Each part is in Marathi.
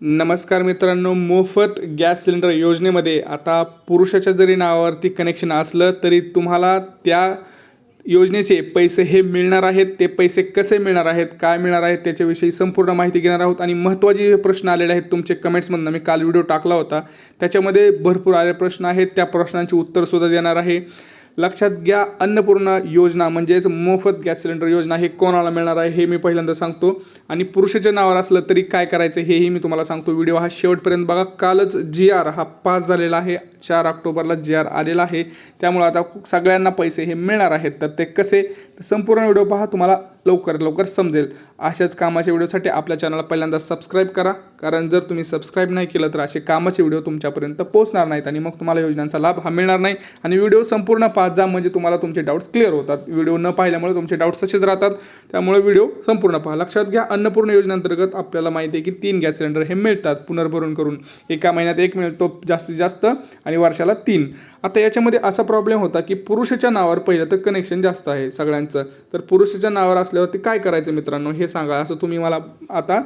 नमस्कार मित्रांनो मोफत गॅस सिलेंडर योजनेमध्ये आता पुरुषाच्या जरी नावावरती कनेक्शन असलं तरी तुम्हाला त्या योजनेचे पैसे हे मिळणार आहेत. ते पैसे कसे मिळणार आहेत काय मिळणार आहेत त्याच्याविषयी संपूर्ण माहिती घेणार आहोत. आणि महत्त्वाचे जे प्रश्न आलेले आहेत तुमचे कमेंट्समधनं मी काल व्हिडिओ टाकला होता. त्याच्यामध्ये भरपूर आले प्रश्न आहेत. त्या प्रश्नांची उत्तरसुद्धा देणार आहे. लक्षात घ्या अन्नपूर्णा योजना म्हणजेच मोफत गॅस सिलेंडर योजना हे कोणाला मिळणार आहे हे मी पहिल्यांदा सांगतो. आणि पुरुषाच्या नावावर असलं तरी काय करायचं हेही मी तुम्हाला सांगतो. व्हिडिओ हा शेवटपर्यंत बघा. कालच जी आर हा पास झालेला आहे. चार ऑक्टोबरला जी आर आलेला आहे. त्यामुळे आता सगळ्यांना पैसे हे मिळणार आहेत. तर ते कसे? संपूर्ण व्हिडिओ पहा. तुम्हाला लवकर लवकर समजेल. अशाच कामाच्या व्हिडिओसाठी आपल्या चॅनलला पहिल्यांदा सबस्क्राईब करा. कारण जर तुम्ही सबस्क्राईब नाही केलं तर असे कामाचे व्हिडिओ तुमच्यापर्यंत पोहोचणार नाहीत आणि मग तुम्हाला योजनांचा लाभ हा मिळणार नाही. आणि व्हिडिओ संपूर्ण पाच जा म्हणजे तुम्हाला तुमचे डाऊट्स क्लिअर होतात. व्हिडिओ न पाहिल्यामुळे तुमचे डाऊट्स तसेच राहतात. त्यामुळे व्हिडिओ संपूर्ण पहा. लक्षात घ्या अन्नपूर्ण योजनेअंतर्गत आपल्याला माहिती आहे की तीन गॅस सिलेंडर हे मिळतात. पुनर्भरून करून एका महिन्यात एक मिळतो जास्तीत जास्त आणि वर्षाला तीन. आता याच्यामध्ये असा प्रॉब्लेम होता की पुरुषाच्या नावावर पहिलं तर कनेक्शन जास्त आहे सगळ्यांचं. तर पुरुषाच्या नावावर असल्यावरती काय करायचं मित्रांनो? हे सांगा. असं तुम्ही मला आता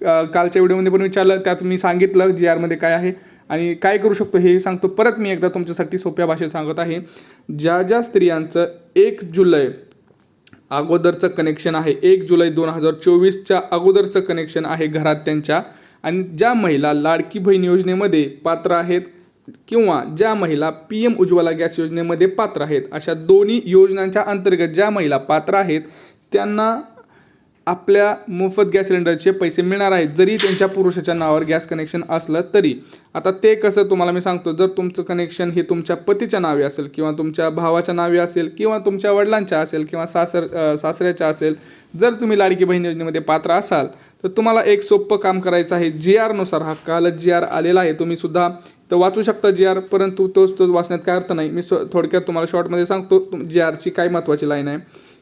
कालच्या व्हिडिओमध्ये पण विचारलं त्यात मी सांगितलं जी आरमध्ये काय आहे आणि काय करू शकतो हे सांगतो. परत मी एकदा तुमच्यासाठी सोप्या भाषेत सांगत आहे. ज्या ज्या स्त्रियांचं एक जुलै अगोदरचं कनेक्शन आहे एक जुलै दोन हजार चोवीसच्या अगोदरचं कनेक्शन आहे घरात त्यांच्या आणि ज्या महिला लाडकी बहीण योजनेमध्ये पात्र आहेत किंवा ज्या महिला पी एम उज्ज्वला गॅस योजनेमध्ये पात्र आहेत अशा दोन्ही योजनांच्या अंतर्गत ज्या महिला पात्र आहेत त्यांना आपल्या मोफत गॅस सिलेंडरचे पैसे मिळणार आहेत. जरी त्यांच्या पुरुषाच्या नावावर गॅस कनेक्शन असलं तरी. आता ते कसं तुम्हाला मी सांगतो जर तुमचं कनेक्शन हे तुमच्या पतीच्या नावे असेल किंवा तुमच्या भावाच्या नावे असेल किंवा तुमच्या वडिलांच्या असेल किंवा सासर सासऱ्याच्या असेल जर तुम्ही लाडकी बहीण योजनेमध्ये पात्र असाल तर तुम्हाला एक सोपं काम करायचं आहे. जी आरनुसार हा काल जी आर आलेला आहे. तुम्हीसुद्धा तर वाचू शकता जी आर परंतु तोच तोच वाचण्यात काय अर्थ नाही. मी स्व थोडक्यात तुम्हाला शॉर्टमध्ये सांगतो जी आरची काय महत्त्वाची लाईन आहे?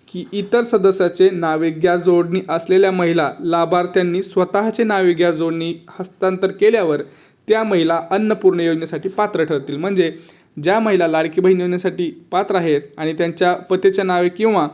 की इतर सदस्याचे नावे गॅस जोडणी असलेल्या महिला लाभार्थ्यांनी स्वतःचे नावे गॅस जोडणी हस्तांतर केल्यावर त्या महिला अन्नपूर्ण योजनेसाठी पात्र ठरतील. म्हणजे ज्या महिला लाडकी बहीण योजनेसाठी पात्र आहेत आणि त्यांच्या पतीच्या नावे किंवा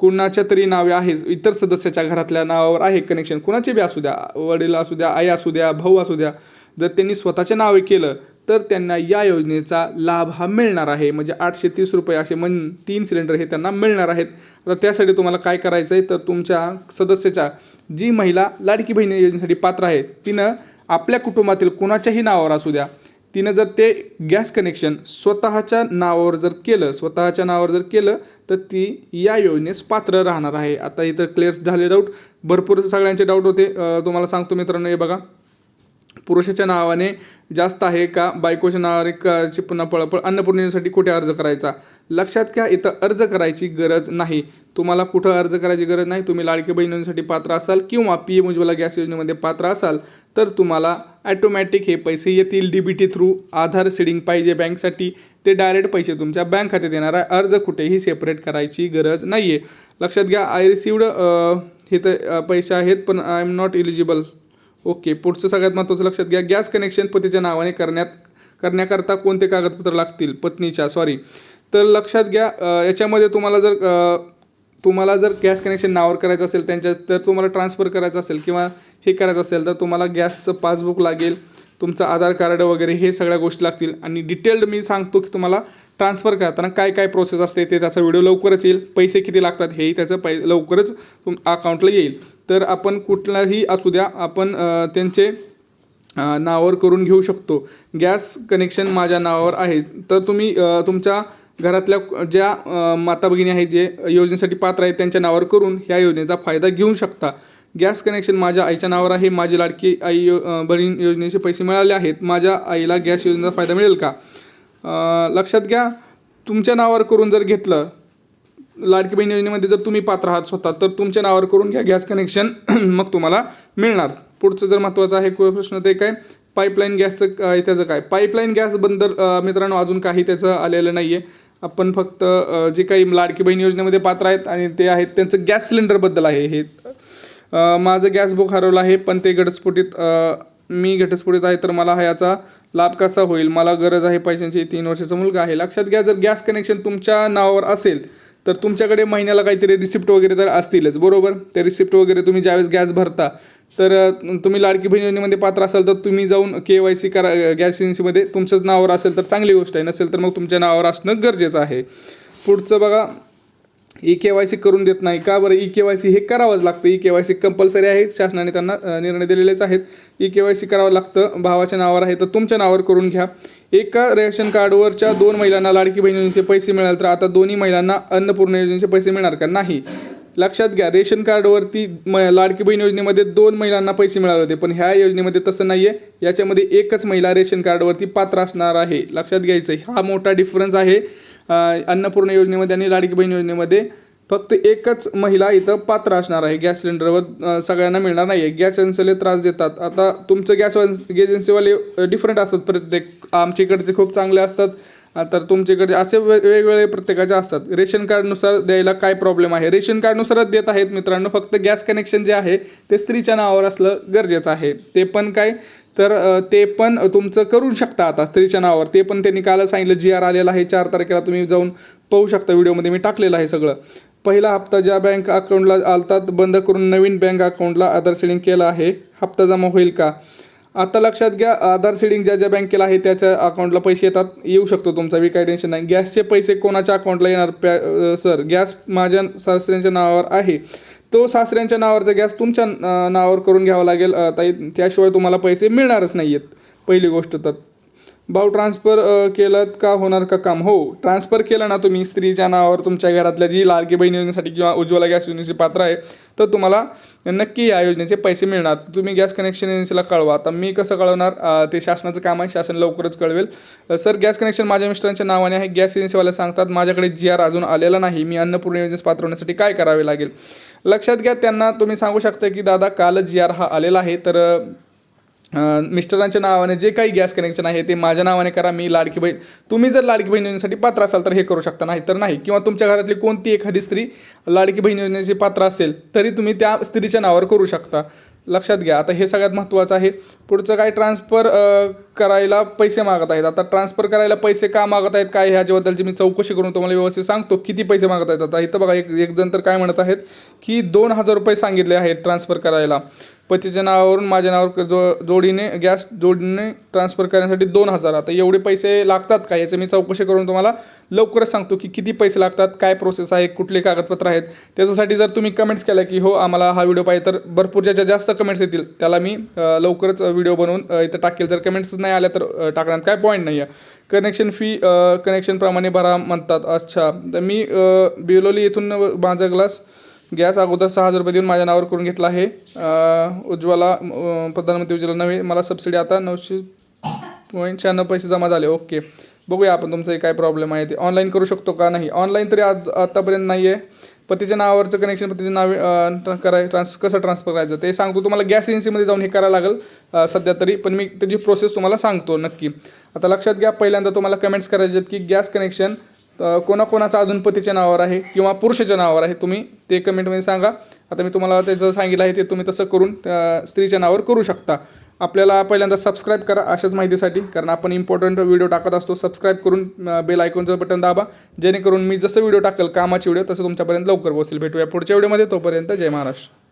कुणाच्या तरी नावे आहे इतर सदस्याच्या घरातल्या नावावर आहे कनेक्शन कुणाचे बी असू द्या वडील असू द्या आई असू द्या भाऊ असू द्या जर त्यांनी स्वतःचे नावे केलं तर त्यांना या योजनेचा लाभ हा मिळणार आहे. म्हणजे आठशे तीस रुपये असे म्हण तीन सिलेंडर हे त्यांना मिळणार आहेत. आता त्यासाठी तुम्हाला काय करायचं आहे तर तुमच्या सदस्याच्या जी महिला लाडकी बहिणी योजनेसाठी पात्र आहे तिनं आपल्या कुटुंबातील कुणाच्याही नावावर असू द्या तिनं जर ते गॅस कनेक्शन स्वतःच्या नावावर जर केलं स्वतःच्या नावावर जर केलं तर ती या योजनेस पात्र राहणार आहे. आता इथं क्लिअर्स झाले डाऊट भरपूर सगळ्यांचे डाऊट होते. तुम्हाला सांगतो मित्रांनो हे बघा. पुरुषाच्या नावाने जास्त आहे का? बायकोच्या नावाने का पुन्हा पळपळ अन्नपूर्णेसाठी कुठे अर्ज करायचा? लक्षात घ्या इथं अर्ज करायची गरज नाही. तुम्हाला कुठं अर्ज करायची गरज नाही? तुम्ही लाडकी बहिणींसाठी पात्र असाल किंवा पी एम उज्ज्वला गॅस योजनेमध्ये पात्र असाल तर तुम्हाला ॲटोमॅटिक हे पैसे येतील D B T through Aadhaar seeding पाहिजे बँकसाठी. ते डायरेक्ट पैसे तुमच्या बँक खात्यात येणार आहे अर्ज कुठेही सेपरेट करायची गरज नाही आहे लक्षात घ्या आय रिसिवड हे तर पैसे आहेत पण I am not eligible okay पुढचं सगळ्यात महत्त्वाचं लक्षात घ्या. गॅस कनेक्शन पतीच्या नावाने करण्यात करण्याकरता कोणते कागदपत्र लागतील? पत्नीच्या सॉरी तर लक्षात घ्या याच्यामध्ये तुम्हाला जर तुम्हाला जर गॅस कनेक्शन नावावर करायचं असेल त्यांच्या तर तुम्हाला ट्रान्सफर करायचं असेल किंवा हे करायचं असेल तर तुम्हाला गॅसचं पासबुक लागेल तुमचं आधार कार्ड वगैरे हे सगळ्या गोष्टी लागतील. आणि डिटेल्ड मी सांगतो की तुम्हाला ट्रान्सफर करताना काय काय प्रोसेस असते ते त्याचा व्हिडिओ लवकरच येईल. पैसे किती लागतात हेही त्याचं पै लवकरच तुम अकाउंटला येईल. तर आपण कुठलाही असू द्या आपण त्यांचे नावावर करून घेऊ शकतो. गॅस कनेक्शन माझ्या नावावर आहे. तर तुम्ही तुमच्या घरातल्या ज्या माता भगिनी आहेत जे योजनेसाठी पात्र आहेत त्यांच्या नावावर करून ह्या योजनेचा फायदा घेऊ शकता. गॅस कनेक्शन माझ्या आईच्या नावावर आहे. माझी लाडकी आई यो- बहीण योजनेचे पैसे मिळाले आहेत. माझ्या आईला गॅस योजनेचा फायदा मिळेल का? लक्षात घ्या तुमच्या नावावर करून जर घेतलं लाडकी बहीण योजनेमध्ये जर तुम्ही पात्र आहात स्वतः तर तुमच्या नावावर करून घ्या. गॅस कनेक्शन मग तुम्हाला मिळणार. पुढचं जर महत्त्वाचं आहे को- प्रश्न ते काय? पाईपलाईन गॅसचं काय त्याचं काय? पाईपलाईन गॅस बंदर मित्रांनो अजून काही त्याचं आलेलं नाही आहे आपण फक्त जे काही लाडकी बहीण योजनेमध्ये पात्र आहेत आणि ते आहेत त्यांचं गॅस सिलेंडरबद्दल आहे. हे माझं गॅस बुक हरवलं आहे पण ते घटस्फोटीत मी घटस्फोटीत आहे तर मला ह्याचा लाभ कसा होईल? मला गरज आहे पैशांची. तीन वर्षाचा मुलगा आहे. लक्षात घ्या जर गॅस कनेक्शन तुमच्या नावावर असेल तर तुमच्याकडे महिन्याला काहीतरी रिसिप्ट वगैरे तर असतीलच बरोबर? ते रिसिप्ट वगैरे तुम्ही ज्यावेळेस गॅस भरता तर तुम्ही लाडकी बहीण योजनेमध्ये पात्र असाल तर तुम्ही जाऊन के वाय सी करा गॅस एजन्सीमध्ये तुमच्याच नावावर असेल तर चांगली गोष्ट आहे नसेल तर मग तुमच्या नावावर असणं गरजेचं आहे. पुढचं बघा ई के वाय सी करून देत नाही का बरं? ई के वाय सी हे करावंच लागतं. E K Y C compulsory आहे शासनाने त्यांना निर्णय दिलेलेच आहेत. ई के वाय सी करावं लागतं भावाच्या नावावर आहे तर तुमच्या नावावर करून घ्या. एका रेशन कार्डवरच्या दोन महिलांना लाडकी बहीण योजनेचे पैसे मिळाले तर आता दोन्ही महिलांना अन्नपूर्ण योजनेचे पैसे मिळणार का? नाही. लक्षात घ्या रेशन कार्डवरती म लाडकी बहीण योजनेमध्ये दोन महिलांना पैसे मिळाले होते पण ह्या योजनेमध्ये तसं नाही आहे याच्यामध्ये एकच महिला रेशन कार्डवरती पात्र असणार आहे. लक्षात घ्यायचं आहे. हा मोठा डिफरन्स आहे अन्नपूर्ण योजनेमध्ये आणि लाडकी बहीण योजनेमध्ये. फक्त एकच महिला इथं पात्र असणार आहे. गॅस सिलेंडरवर सगळ्यांना मिळणार नाही आहे गॅस एजन्सीले त्रास देतात. आता तुमचं गॅस एजन्सीवाले डिफरंट असतात प्रत्येक. आमच्या इकडचे खूप चांगले असतात. तर तुमच्याकडे असे वे- वेगवेगळे प्रत्येकाचे असतात. रेशन कार्डनुसार द्यायला काय प्रॉब्लेम आहे? रेशन कार्डनुसारच देत आहेत मित्रांनो. फक्त गॅस कनेक्शन जे आहे ते स्त्रीच्या नावावर असलं गरजेचं आहे. ते पण काय? तर ते पण तुमचं करू शकता आता स्त्रीच्या नावावर. ते पण त्यांनी काल सांगितलं जी आर आलेलं आहे चार तारखेला तुम्ही जाऊन पाहू शकता. व्हिडिओमध्ये मी टाकलेलं आहे सगळं. पहिला हप्ता ज्या बँक अकाउंटला आलतात बंद करून नवीन बँक अकाउंटला आधार सेडिंग केला आहे. हप्ता जमा होईल का? आता लक्षात घ्या आधार सेडिंग ज्या ज्या बँकेला आहे त्याच्या अकाउंटला पैसे येतात. येऊ शकतो तुमचा बी काय टेन्शन नाही गॅसचे पैसे कोणाच्या अकाउंटला येणार? प्या सर गॅस माझ्या सासऱ्यांच्या नावावर आहे. तो सासऱ्यांच्या नावावरचा गॅस तुमच्या नावावर करून घ्यावा लागेल. ताई त्याशिवाय तुम्हाला पैसे मिळणारच नाही आहेत पहिली गोष्ट तर. भाऊ ट्रान्सफर केलं का होणार का काम? हो ट्रान्सफर केलं ना तुम्ही स्त्रीच्या नावावर तुमच्या घरातल्या जी लाडकी बहीण योजनेसाठी किंवा उज्ज्वला गॅस योजनेची पात्र आहे तर तुम्हाला नक्की या योजनेचे पैसे मिळणार. तुम्ही गॅस कनेक्शन एजन्सीला कळवा. आता मी कसं कळवणार? ते शासनाचं काम आहे शासन लवकरच कळवेल. सर गॅस कनेक्शन माझ्या मिस्टरांच्या नावाने आहे. गॅस एजन्सीवाले सांगतात माझ्याकडे जी आर अजून आलेला नाही. मी अन्नपूर्ण योजनेस पात्र होण्यासाठी काय करावे लागेल? लक्षात घ्या त्यांना तुम्ही सांगू शकता की दादा कालच जी आर हा आलेला आहे. तर मिस्टरांच्या नावाने जे काही गॅस कनेक्शन आहे ते माझ्या नावाने करा मी लाडकी बहीण तुम्ही जर लाडकी बहीण योजनेसाठी पात्र असाल तर हे करू शकता नाही तर नाही. किंवा तुमच्या घरातली कोणती एखादी स्त्री लाडकी बहीण योजनेची पात्र असेल तरी तुम्ही त्या स्त्रीच्या नावावर करू शकता. लक्षात घ्या आता हे सगळ्यात महत्त्वाचं आहे. पुढचं काय? ट्रान्सफर करायला पैसे मागत आहेत. आता ट्रान्सफर करायला पैसे का मागत आहेत? काय? ह्याच्याबद्दलची मी चौकशी करून तुम्हाला व्यवस्थित सांगतो किती पैसे मागत आहेत? आता इथं बघा एक एक जण तर काय म्हणत आहेत की दोन हजार रुपये सांगितले आहेत ट्रान्सफर करायला. पतीच्या नावावरून माझ्या नावावर जो जोडीने गॅस जोडीने ट्रान्सफर करण्यासाठी दोन हजार. आता एवढे पैसे लागतात का? याचं मी चौकशी करून तुम्हाला लवकरच सांगतो की किती पैसे लागतात काय प्रोसेस आहे कुठले कागदपत्र आहेत. त्याच्यासाठी जर तुम्ही कमेंट्स केल्या की हो आम्हाला हा व्हिडिओ पाहिजे तर भरपूर ज्याच्या जास्त कमेंट्स येतील त्याला मी लवकरच व्हिडिओ बनवून इथं टाकेल. जर कमेंट्स नाही आल्या तर टाकणार टाकण्यात काय पॉईंट नाही आहे कनेक्शन फी कनेक्शनप्रमाणे भरा म्हणतात. अच्छा. तर मी बिलोली येथून माझा ग्लास गॅस अगोदर सहा हजार रुपये देऊन माझ्या नावावर करून घेतला आहे. उज्ज्वला प्रधानमंत्री उज्ज्वला नव्हे मला सबसिडी आता नऊशे पॉईंट शहाण्णव पैसे जमा झाले. ओके बघूया आपण तुमचं काय प्रॉब्लेम आहे ते. ऑनलाईन करू शकतो का नाही? ऑनलाईन तरी आज आत्तापर्यंत नाही आहे पतीच्या नावावरचं कनेक्शन पतीच्या नावे कराय ट्रान्स कसं ट्रान्सफर करायचं? ते सांगतो तुम्हाला गॅस एजन्सीमध्ये जाऊन हे करायला लागेल सध्या तरी. पण मी त्याची प्रोसेस तुम्हाला सांगतो नक्की. आता लक्षात घ्या पहिल्यांदा तुम्हाला कमेंट्स करायचे आहेत की गॅस कनेक्शन कोणाकोणाचा अजून पतीच्या नावावर आहे किंवा पुरुषाच्या नावावर आहे तुम्ही ते कमेंटमध्ये सांगा. आता मी तुम्हाला त्याचं सांगितलं आहे ते तुम्ही तसं करून स्त्रीच्या नावावर करू शकता. आपल्याला पहिल्यांदा सबस्क्राईब करा अशाच माहितीसाठी कारण आपण इम्पॉर्टंट व्हिडिओ टाकत असतो सबस्क्राईब करून बेल आयकॉनचं बटन दाबा. जेणेकरून मी जसं व्हिडिओ टाकेल कामाचे व्हिडिओ तसं तुमच्यापर्यंत लवकर पोहोचेल. भेटूया पुढच्या व्हिडिओमध्ये तोपर्यंत जय महाराष्ट्र.